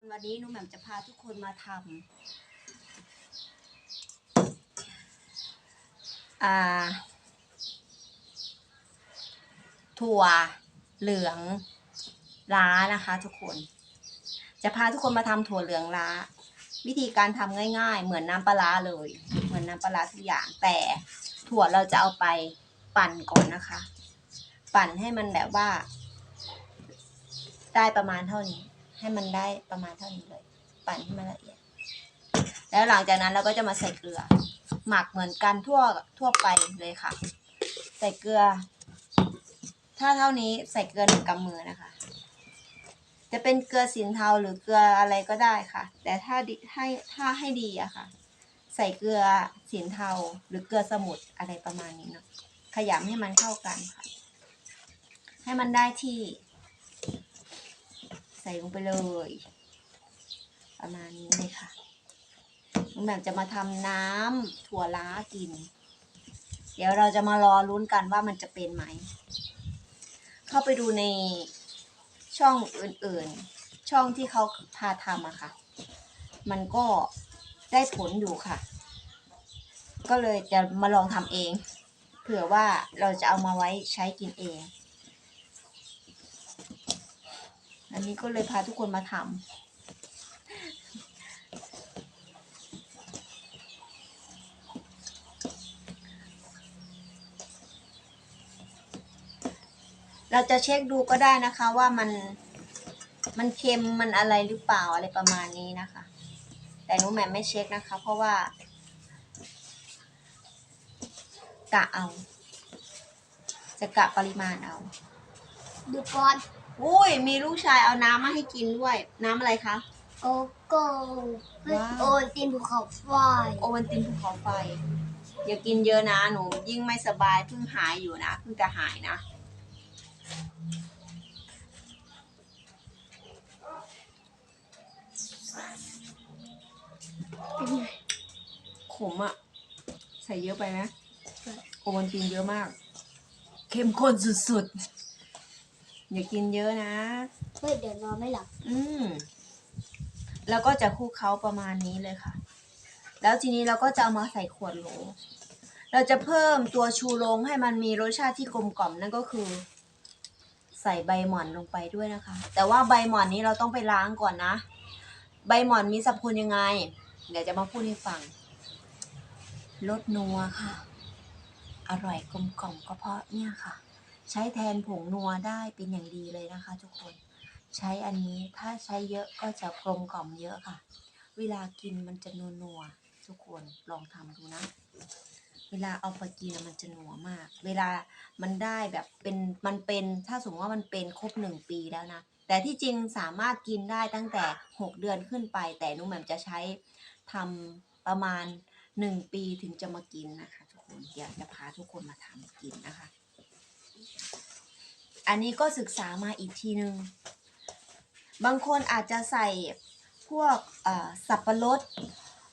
วันนี้หนุ่มแหม่มจะพาทุกคนมาทำอ่าถั่วเหลืองล้านะคะทุกคน จะพาทุกคนมาทำถั่วเหลืองล้า วิธีการทำง่าย ๆ เหมือนน้ำปลาเลย เหมือนน้ำปลาทุกอย่าง แต่ถั่วเราจะเอาไปปั่นก่อนนะคะ ปั่นให้มันแบบว่า ได้ประมาณเท่านี้ ให้มันได้ประมาณเท่านี้เลย ปั่นให้มันละเอียด แล้วหลังจากนั้นเราก็จะมาใส่เกลือ หมักเหมือนกันทั่วทั่วไปเลยค่ะ ใส่เกลือ ถ้าเท่านี้ใส่เกลือหนึ่งกำมือนะคะ จะเป็นเกลือสินเทาหรือเกลืออะไรก็ได้ค่ะ แต่ถ้าดิให้ถ้าให้ดีอะค่ะ ใส่เกลือสินเทาหรือเกลือสมุทรอะไรประมาณนี้เนาะขยำให้มันเข้ากันค่ะ ให้มันได้ที่ ส่ลงไปเลย ประมาณนี้เลยค่ะน้องแบบจะมาทำน้ำถั่วล้ากิน เดี๋ยวเราจะมารอลุ้นกันว่ามันจะเป็นไหม เข้าไปดูในช่องอื่นๆ ช่องที่เขาพาทำอะค่ะ มันก็ได้ผลอยู่ค่ะ ก็เลยจะมาลองทำเอง เผื่อว่าเราจะเอามาไว้ใช้กินเอง อันนี้ก็เลยพาทุกคนมาทำเราจะเช็คดูก็ได้นะคะว่ามันมันเค็มมันอะไรหรือเปล่าอะไรประมาณนี้นะคะ แต่หนูแหม่มไม่เช็คนะคะ เพราะว่ากะเอา จะกะปริมาณเอา ดูก่อน อุ้ย มีลูกชายเอาน้ำมาให้กินด้วย น้ำอะไรคะ โกโก้ว้าว โอนตีนภูเขาไฟโอวันตินภูเขาไฟ อย่ากินเยอะนะหนูยิ่งไม่สบายเพิ่งหายอยู่นะเพิ่งจะหายนะ เป็นไง ขมอะใส่เยอะไปนะโอวันตินเยอะมาก เข้มข้นสุดๆ อย่ากินเยอะนะ เฮ้ยเดี๋ยวนอนไม่หลับอืม แล้วก็จะคลุกเคล้าประมาณนี้เลยค่ะ แล้วทีนี้เราก็จะเอามาใส่ขวดโหล เราจะเพิ่มตัวชูโรงให้มันมีรสชาติที่กลมกล่อมนั่นก็คือ ใส่ใบหม่อนลงไปด้วยนะคะ แต่ว่าใบหม่อนนี้เราต้องไปล้างก่อนนะ ใบหม่อนมีสรรพคุณยังไง เดี๋ยวจะมาพูดให้ฟัง ลดนัวค่ะ อร่อยกลมกล่อมก็เพราะเนี่ยค่ะ ใช้แทนผงนัวได้เป็นอย่างดีเลยนะคะ ทุกคน ใช้อันนี้ถ้าใช้เยอะก็จะกลมกล่อมเยอะค่ะ เวลากินมันจะนัวนัวทุกคนลองทำดูนะ เวลาเอาไปกินอะมันจะหนัวมาก เวลามันได้แบบเป็นมันเป็นถ้าสมมติว่ามันเป็นครบหนึ่งปีแล้วนะแต่ที่จริงสามารถกินได้ตั้งแต่หกเดือนขึ้นไป แต่นุ่มแหม่มจะใช้ทำประมาณหนึ่งปีถึงจะมากินนะคะ ทุกคนเดี๋ยวจะพาทุกคนมาทำกินนะคะ อันนี้ก็ศึกษามาอีกทีนึง บางคนอาจจะใส่พวกสับปะรด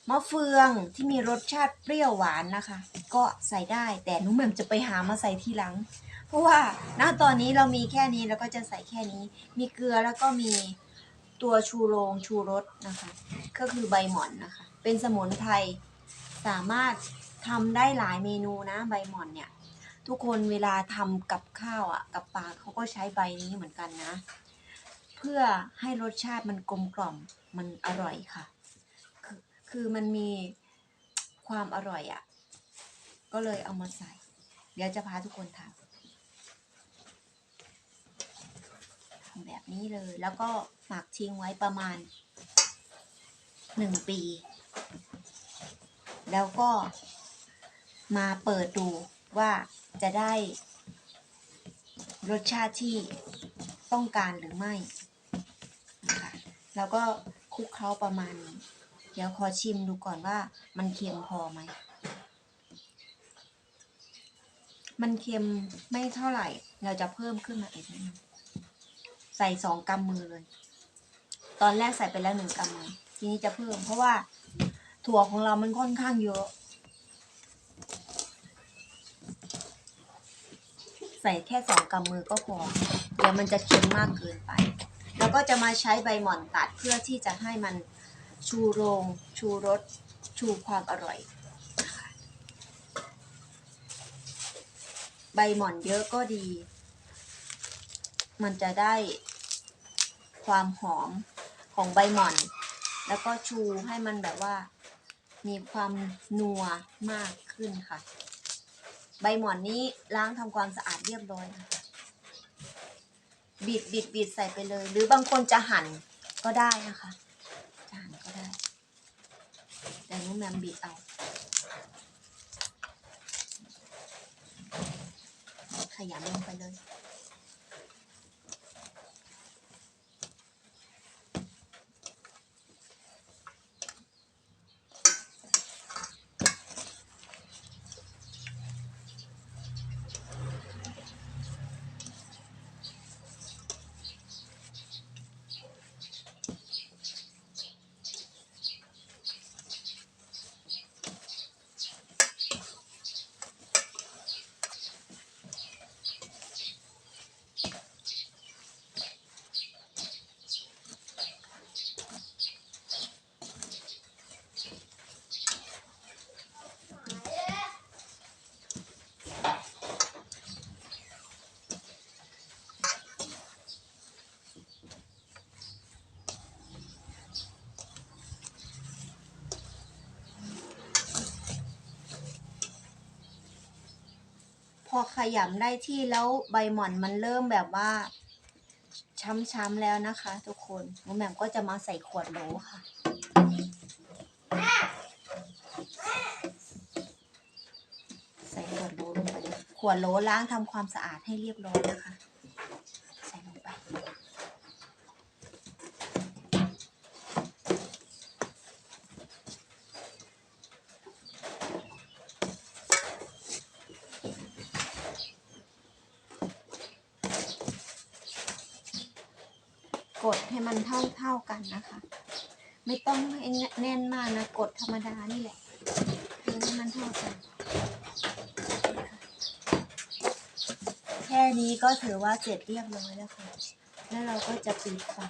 มะเฟืองที่มีรสชาติเปรี้ยวหวานนะคะ ก็ใส่ได้แต่หนุ่มแหม่มจะไปหามาใส่ทีหลัง เพราะว่าณตอนนี้เรามีแค่นี้แล้วก็จะใส่แค่นี้ มีเกลือแล้วก็มีตัวชูโรงชูรสนะคะ ก็คือใบหม่อนนะคะ เป็นสมุนไพรสามารถทำได้หลายเมนูนะใบหม่อนเนี่ย ทุกคนเวลาทำกับข้าวอะ กับปลาเขาก็ใช้ใบนี้เหมือนกันนะ เพื่อให้รสชาติมันกลมกล่อมมันอร่อยค่ะ คือคือมันมีความอร่อยอะ ก็เลยเอามาใส่ เดี๋ยวจะพาทุกคนทำทำแบบนี้เลย แล้วก็หมักทิ้งไว้ประมาณหนึ่งปี แล้วก็มาเปิดดูว่า จะได้รสชาติที่ต้องการหรือไม่นะคะแล้วก็คลุกเคล้าประมาณนี้ เดี๋ยวขอชิมดูก่อนว่ามันเค็มพอไหม มันเค็มไม่เท่าไหร่ เราจะเพิ่มขึ้นมาอีกนิดนึงใส่สองกำมือเลย ตอนแรกใส่ไปแล้วหนึ่งกำมือ ทีนี้จะเพิ่ม เพราะว่าถั่วของเรามันค่อนข้างเยอะ ใส่แค่สองกำมือก็พอ เดี๋ยวมันจะเค็มมากเกินไปเราแล้วก็จะมาใช้ใบหม่อนตัดเพื่อที่จะให้มันชูโรง ชูรส ชูความอร่อย ใบหม่อนเยอะก็ดี มันจะได้ความหอมของใบหม่อน แล้วก็ชูให้มันแบบว่ามีความนัวมากขึ้นค่ะ ใบหมอนนี้ล้างทำความสะอาดเรียบร้อยนะคะบิดบิดบิดใส่ไปเลย หรือบางคนจะหั่นก็ได้นะคะจะหั่นก็ได้ แต่นุ่มแมมบิดเอา ขยำลงไปเลย อขยำได้ที่แล้วใบหม่อนมันเริ่มแบบว่า ช้ำๆแล้วนะคะ ทุกคนน้องแหม่มก็จะมาใส่ขวดโหลค่ะ ใส่ขวดโหลลงไปขวดโหลล้างทำความสะอาดให้เรียบร้อยนะคะ ใส่ลงไป กดให้มันเท่าเท่าๆกันนะคะ ไม่ต้องให้แน่นมากนะกดธรรมดานี่แหละให้มันเท่ากัน แค่นี้ก็ถือว่าเสร็จเรียบร้อยแล้วค่ะ แล้วเราก็จะปิดฝา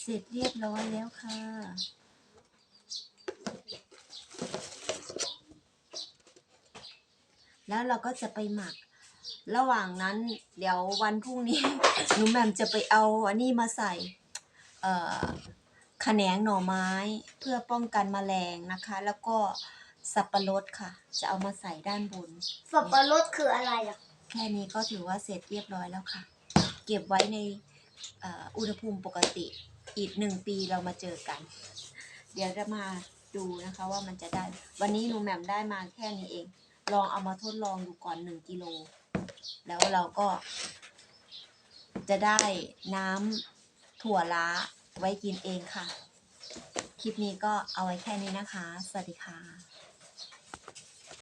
เสร็จเรียบร้อยแล้วค่ะ แล้วเราก็จะไปหมัก ระหว่างนั้นเดี๋ยววันพรุ่งนี้ หนูแหม่มจะไปเอาอันนี้มาใส่ เอ่อขะแขนงหน่อไม้เพื่อป้องกันแมลงนะคะ แล้วก็สับปะรดค่ะ จะเอามาใส่ด้านบน สับปะรดคืออะไรอะ แค่นี้ก็ถือว่าเสร็จเรียบร้อยแล้วค่ะ เก็บไว้ในเอ่ออุณหภูมิปกติอีกหนึ่งปีเรามาเจอกัน เดี๋ยวจะมาดูนะคะว่ามันจะได้ วันนี้หนูแหม่มได้มาแค่นี้เอง ลองเอามาทดลองดูก่อนหนึ่งกิโล แล้วเราก็ จะได้น้ำถั่วล้าไว้กินเองค่ะ คลิปนี้ก็เอาไว้แค่นี้นะคะ สวัสดีค่ะ